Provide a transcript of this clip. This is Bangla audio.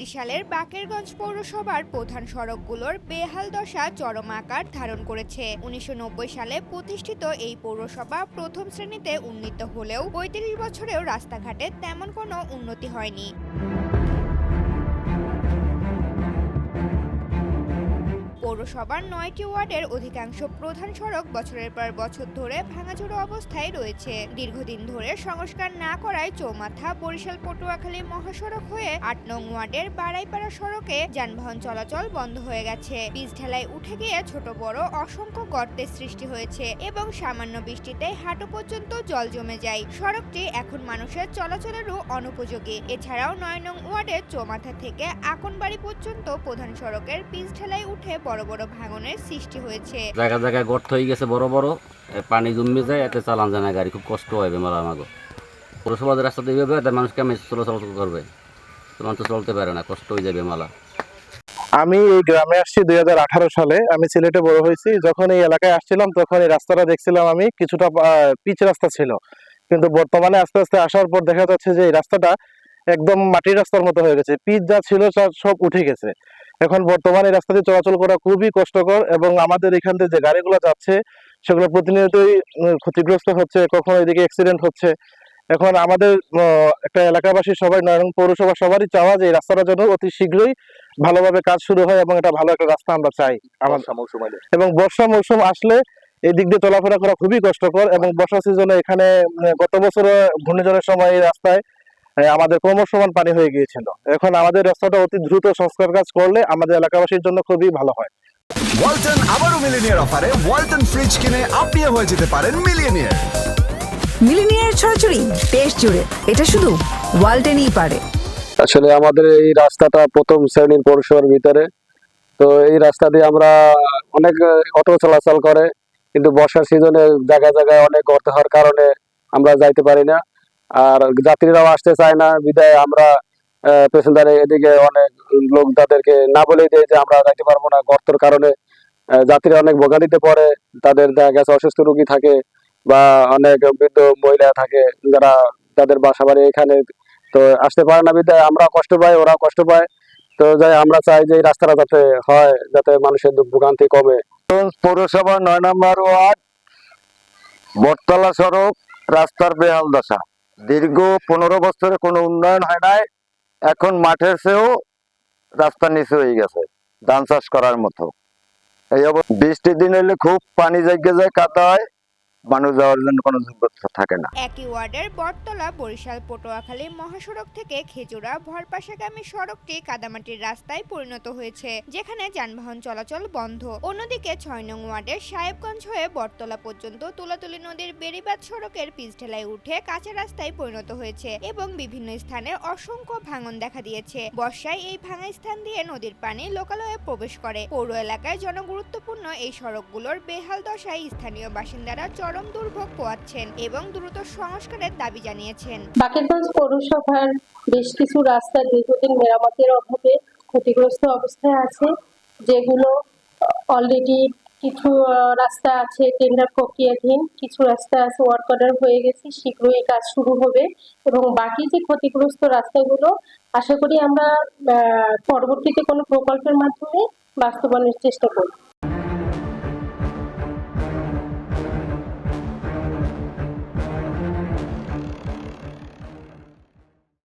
বরিশালের বাকেরগঞ্জ পৌরসভার প্রধান সড়কগুলোর বেহাল দশা চরম আকার ধারণ করেছে। উনিশশো নব্বই সালে প্রতিষ্ঠিত এই পৌরসভা প্রথম শ্রেণীতে উন্নীত হলেও পঁয়ত্রিশ বছরেও রাস্তাঘাটে তেমন কোনো উন্নতি হয়নি। পৌরসভার নয়টি ওয়ার্ডের অধিকাংশ প্রধান সড়ক বছরের পর বছর ধরে ভাঙাচোরা অবস্থায় রয়েছে। দীর্ঘদিন ধরে সংস্কার না করায় চৌমাথা, বরিশাল, পটুয়াখালী মহাসড়ক হয়ে আট নং ওয়ার্ডের বাড়াইপাড়া সড়কে যানবাহন চলাচল বন্ধ হয়ে গেছে। বীজ ঠেলায় উঠে গিয়ে ছোট, বড়, অসংখ্য গর্তের সৃষ্টি হয়েছে এবং সামান্য বৃষ্টিতে হাঁটু পর্যন্ত জল জমে যায়। সড়কটি এখন মানুষের চলাচলেরও অনুপযোগী। এছাড়াও নয় নং ওয়ার্ডের চৌমাথা থেকে আকনবাড়ি পর্যন্ত প্রধান সড়কের পিচ ঠেলায় উঠে বড় বড় ভাঙনের সৃষ্টি হয়েছে। জায়গা জায়গায় গর্ত হয়ে গেছে বড় বড় পানি জমে যায় এতে চালান যায় না গাড়ি খুব কষ্ট আমাকে পৌরসভাদের রাস্তা দিয়ে মানুষ কেমন চলাচল করবে। মানুষ তো চলতে পারে না কষ্ট হয়ে যাবে মালা আমি এই গ্রামে আসছি দুই সালে। আমি সিলেটে বড় হয়েছি। যখন এই এলাকায় আসছিলাম তখন এই রাস্তাটা দেখছিলাম আমি কিছুটা পিচ রাস্তা ছিল। কিন্তু বর্তমানে আস্তে আস্তে আসার পর দেখা যাচ্ছে যে এই রাস্তাটা একদম মাটির রাস্তার মতো হয়ে গেছে। পিচ যা ছিল সব উঠে গেছে। এখন বর্তমানে এই রাস্তা দিয়ে চলাচল করা খুবই কষ্টকর এবং আমাদের এখান থেকে যে গাড়িগুলো যাচ্ছে সেগুলো প্রতিনিয়তই ক্ষতিগ্রস্ত হচ্ছে কখনো এদিকে অ্যাক্সিডেন্ট হচ্ছে। এখন আমাদের একটা এলাকাবাসী সবাই নয়ন পৌরসভা সবারই চাওয়া যে এই রাস্তাটা যেন অতি শীঘ্রই ভালোভাবে কাজ শুরু হয় এবং এটা ভালো একটা রাস্তা আমরা চাই। আমার এবং বর্ষা মৌসুম আসলে এই দিক দিয়ে চলাফেরা করা খুবই কষ্টকর এবং বর্ষা সিজনে এখানে গত বছর ঘূর্ণিঝড়ের সময় এই রাস্তায় আমাদের ক্রমসমান পানি হয়ে গিয়েছিল। এখন আমাদের রাস্তাটা অতি দ্রুত সংস্কার কাজ করলে আমাদের এলাকাবাসীর জন্য খুবই ভালো হয়। ওয়ালটন আবারও মিলিনিয়ার অফারে ওয়ালটন ফ্রিজ কিনে আপনিও হয়ে যেতে পারেন মিলিয়নিয়ার। মিলিনিয়ার ছড়াছড়ি দেশ জুড়ে এটা শুধু ওয়ালটেনই পারে। আসলে আমাদের এই রাস্তাটা প্রথম শ্রেণির পৌরসভার ভিতরে। তো এই রাস্তা দিয়ে আমরা অনেক অটো চলাচল করে কিন্তু বর্ষার সিজনে জায়গায় জায়গায় অনেক গর্ত হওয়ার কারণে আমরা যাইতে পারি না। আর যাত্রীরাও আসতে চায় না। বিদায় আমরা পেসেঞ্জারে এদিকে অনেক লোক তাদেরকে না বলেই দেয় যে আমরা যাইতে পারব না। গর্তের কারণে যাত্রীরা অনেক ভোগান্তিতে পড়ে। তাদের দেখা গেছে অসুস্থ রোগী থাকে বা অনেক বৃদ্ধ মহিলা থাকে যারা তাদের বাসা বাড়ি এখানে তো আসতে পারে না বিদায়। আমরা কষ্ট পাই ওরা কষ্ট পায়। তো যাই, আমরা চাই যে রাস্তাটা যাতে হয়, যাতে মানুষের ভোগান্তি কমে। পৌরসভা নয় নম্বর ওয়ার্ড, বটতলা সড়ক, রাস্তার বেহাল দশা। দীর্ঘ পনেরো বছরে কোনো উন্নয়ন হয় নাই। এখন মাঠের চেয়েও রাস্তা নিচে হয়ে গেছে, ধান চাষ করার মতো। এই বৃষ্টির দিন হলে খুব পানি জাগে যায়, কাদা হয়। মানুষ যাওয়ার জন্য কোনো যোগ্যতা থাকে না। একই ওয়ার্ডের বটতলা, বরিশাল, পটুয়াখালী মহাসড়ক থেকে খেজুরা ভরপাশাগামী সড়কটি কাদামাটির রাস্তায় পরিণত হয়েছে, যেখানে যানবাহন চলাচল বন্ধ। অন্যদিকে ছয় নং ওয়ার্ডের সাহেবগঞ্জ হয়ে বটতলা পর্যন্ত তুলাতুলি নদীর বেড়িবাদ সড়কের পিচঢেলায় উঠে কাঁচা রাস্তায় পরিণত হয়েছে এবং বিভিন্ন স্থানে অসংখ্য ভাঙন দেখা দিয়েছে। বর্ষায় এই ভাঙা স্থান দিয়ে নদীর পানি লোকালয়ে প্রবেশ করে। পৌর এলাকায় জনগুরুত্বপূর্ণ এই সড়কগুলোর বেহাল দশায় স্থানীয় বাসিন্দারা চরম দুর্ভোগ পোয়াচ্ছেন এবং দ্রুত সংস্কারের দাবি জানিয়েছেন। বাকেরগঞ্জ পৌরসভার বেশ কিছু রাস্তা দীর্ঘদিন মেরামতের অভাবে ক্ষতিগ্রস্ত অবস্থায় আছে, যেগুলো অলরেডি কিছু রাস্তা আছে টেন্ডার প্রক্রিয়াধীন, কিছু রাস্তা আছে ওয়ার্ক অর্ডার হয়ে গেছে, শীঘ্রই কাজ শুরু হবে এবং বাকি যে ক্ষতিগ্রস্ত রাস্তাগুলো, আশা করি আমরা পরবর্তীতে কোনো প্রকল্পের মাধ্যমে বাস্তবায়নের চেষ্টা করব।